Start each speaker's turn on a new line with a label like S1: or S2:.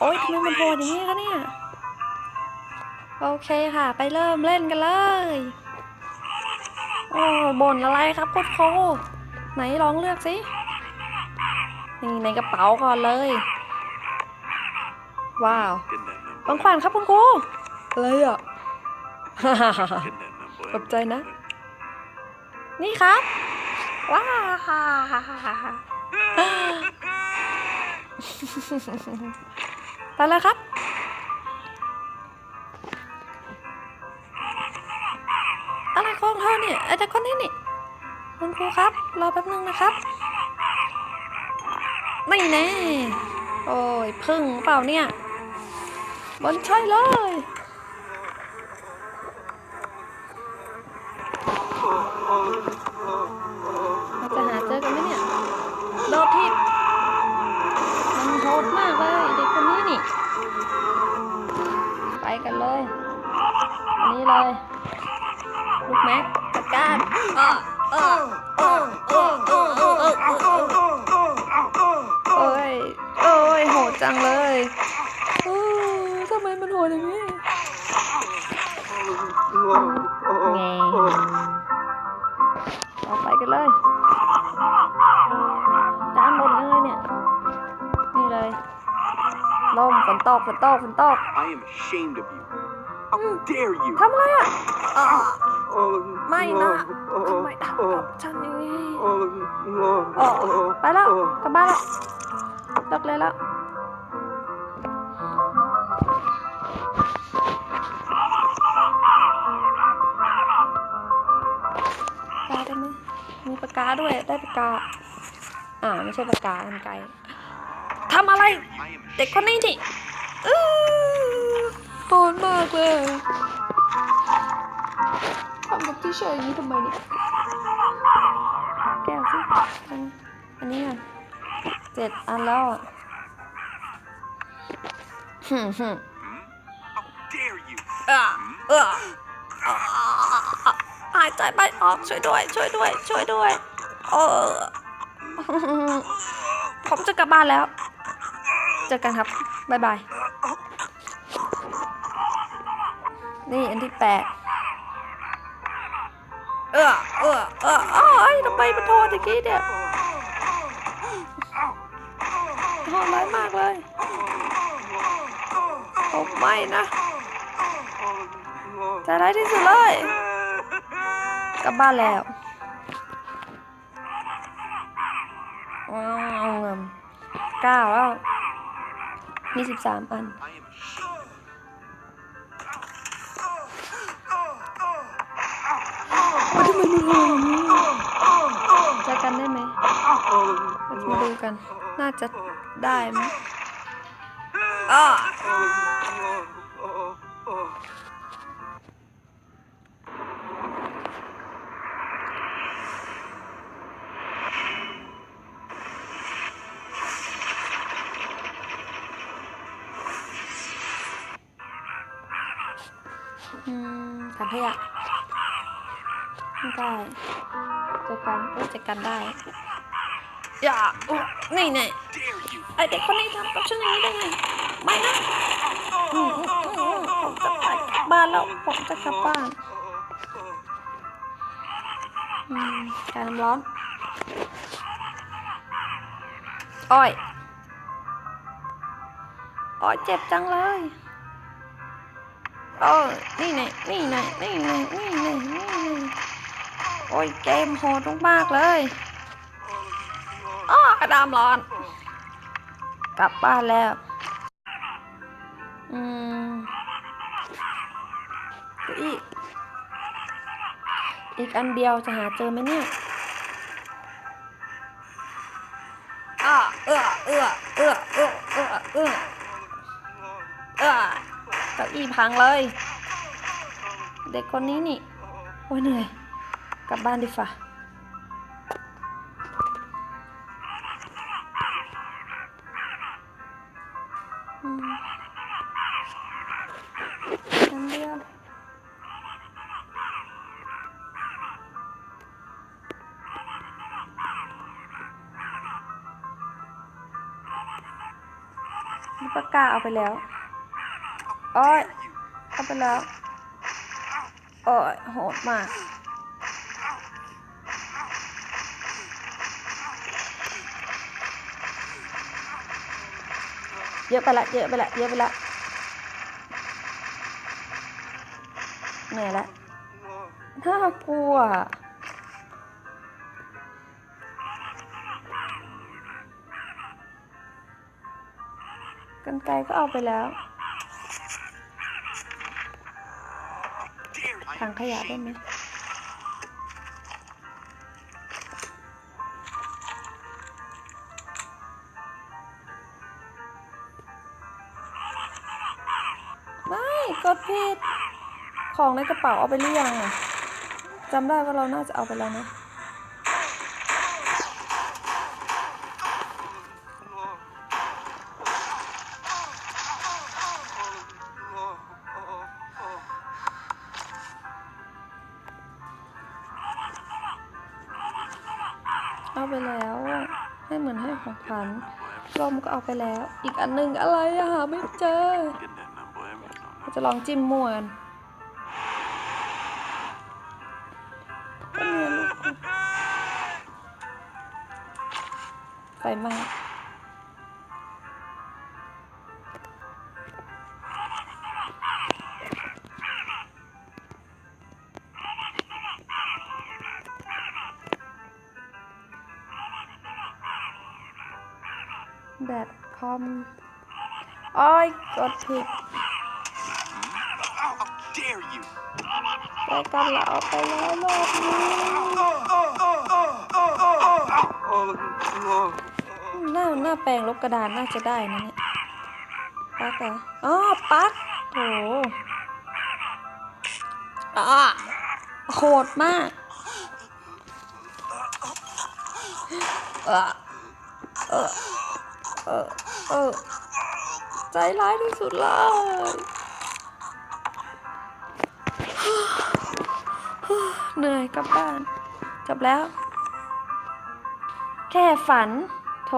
S1: โอ๊ยทำไมมันโหดอย่างนี้คะเนี่ย โอเคค่ะ ไปเริ่มเล่นกันเลย โอ้บ่นอะไรครับโคตรโคไหนลองเลือกสิ นี่ในกระเป๋าก่อนเลย ว้าวของขวัญครับคุณครูอะไรอะขอบใจนะ นี่ครับ ว้าวไปเลยครับอะไรของเธอเนี่ยไอ้เด็กคนนี้นี่คุณครูครับ รอแป๊บนึงนะครับ ไม่แน่ โอ้ยพึ่งเปล่าเนี่ย มันใช่เลยเราจะหาเจอกันไหมเนี่ยโดดทิพมันโหดมากเลย เด็กคนนี้นี่ ไปกันเลยอันนี้เลย ลูกแม็กจัดการออเออเออเออเออเออเออ ไงเราไปกันเลยจานบนเลยเนี่ย นี่เลยลมฝนตกฝนตกฝนตก
S2: I am ashamed of you. How dare you?
S1: ทำอะไรอะอ่า
S2: Oh,
S1: ไม่นะ
S2: oh,
S1: ทำไม
S2: oh,
S1: ทำกับฉันอย่างนี้
S2: oh,
S1: โอ้
S2: oh,
S1: ไปแล้ว
S2: oh.
S1: กลับบ้านแล้วเลิกเลยแล้ว ปากกาด้วยได้ปากกา อ่าไม่ใช่ปากกากันไกลทำอะไร
S2: I am
S1: เด็กคนนี้นี่อื้อโหดมากเลยทำกับที่เฉยอย่างนี้ทำไมเนี่ยแก้วสิอันอันนี้อะเจ็ดอันแล้วอะฮึมฮึม
S2: How dare you?
S1: เออเออ หายใจไม่ออกช่วยด้วย ช่วยด้วย ช่วยด้วย เออ ผมจะกลับบ้านแล้ว เจอกันครับ บ๊ายบาย นี่อันที่แปดเออเออเออเอ้ยทำไมมันโทษตะกี้เนี่ยโทษร้ายมากเลยโอ้ไม่นะใจร้ายที่สุดเลย กลับบ้านแล้วว้าเงิมเก้าแล้วมีสิบสามอัน
S2: I am ashamed.
S1: ว่าทำไมมันโหดอย่างนี้เจอกันได้ไหมเราจะมาดูกัน น่าจะได้ไหมอ่า อืมถังขยะไม่ได้เจอกันเอ้ยเจอกันได้ อย่าอุ๊ยนี่ไง
S2: Dare you?
S1: ไอเด็กคนนี้ทำกับฉันอย่างนี้ได้ไงไม่นะอืมอืมอืมอืมผมจะไปกลับบ้านแล้วผมจะกลับบ้านอืมการน้ำร้อนอ้อย อ้อยเจ็บจังเลย โอ้นี่ไงนี่ไงนี่ไงนี่ไงนี่ไงโอ้ยเกมโหดมากเลยอ้อกระดามร้อน กลับบ้านแล้ว อืมอี้อีกอันเดียวจะหาเจอไหมเนี่ยอ่าเอื้อเอื้อเอื้อเอื้อเอื้อเอื้อเอื้อ เก้าอี้พังเลย เด็กคนนี้นี่ โอ้ยเหนื่อย กลับบ้านดีฝ่าอันเดียวปากกาเอาไปแล้ว โอ้ยเอาไปแล้วโอ้ยโหดมากเยอะไปละเยอะไปละเยอะไปละเหนื่อยละน่ากลัวกันไกลก็เอาไปแล้ว ถังขยะได้ไหมไม่กดผิด ของในกระเป๋าเอาไปหรือยังอะจำได้ว่าเราน่าจะเอาไปแล้วนะ ไปแล้วอะให้เหมือนให้ของขวัญร่มก็เอาไปแล้ว อีกอันหนึ่งอะไรอะหาไม่เจอเราจะลองจิ้มม่วนก็เนี่ยลูกไฟไหม แบตคอมอ้อยกดผิด
S2: How dare you?
S1: ไปกันแล้วเอาไปแล้วรอบนี้หน้าหน้าแปลงลบกระดานน่าจะได้นะเนี่ยปักอะอ๋อปักโถอะโหดมากเออเออ เออเออใจร้ายที่สุดเลยเหนื่อยกลับบ้านจบแล้ว แค่ฝัน โท